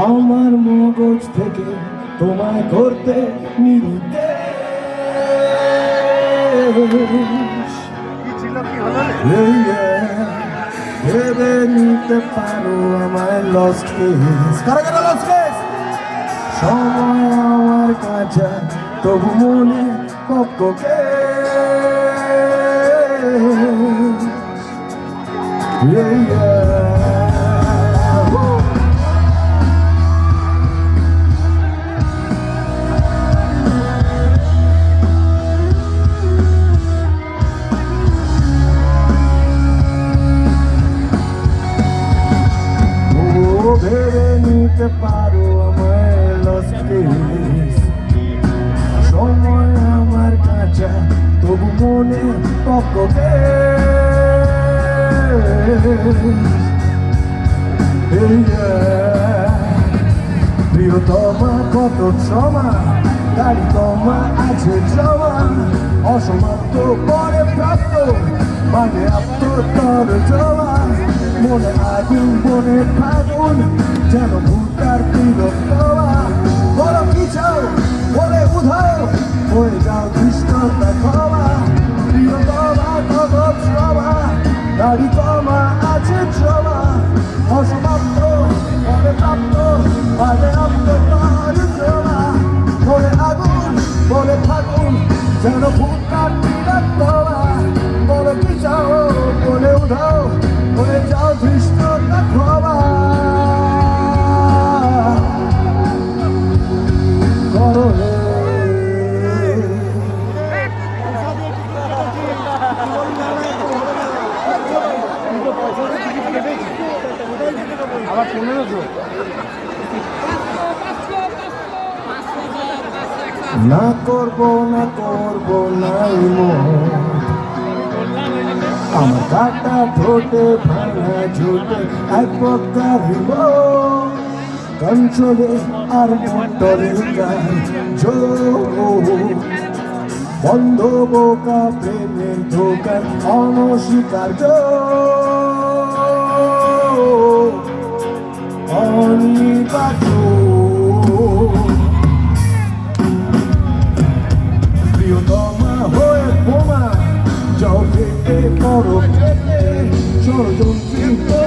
আমার মগজ থেকে তোমায় করতে? ভেবে নিতে পারো আমায় লস কেস কারা কারা লস কেস সময় আমার কাছে তবু মনে পক্ষকে Yeah, yeah. নিতে পারো আমায় লস কেস সময় আমার কাছে তবু মনে পক্ষকে প্রিয়তমা কত ক্ষমা গাড়ি তোমা আছে জমা অসমাপ্ত পরে প্রাপ্ত মানে আত্মতর জমা মনে আগুন, মনে ফাগুন, যেন আছে জমা অসমাপ্ত অনেক প্রাপ্ত আবার পনেরো তো? না করব না করব নাই আমার কাটা ঠোঁটে ভাঙা ঝুটে এক প্রকার কন্ট্রোলে আর মন্টলে বন্ধ বোকা প্রেমের দোকান অনস্বীকার্য। Ciao a tutti!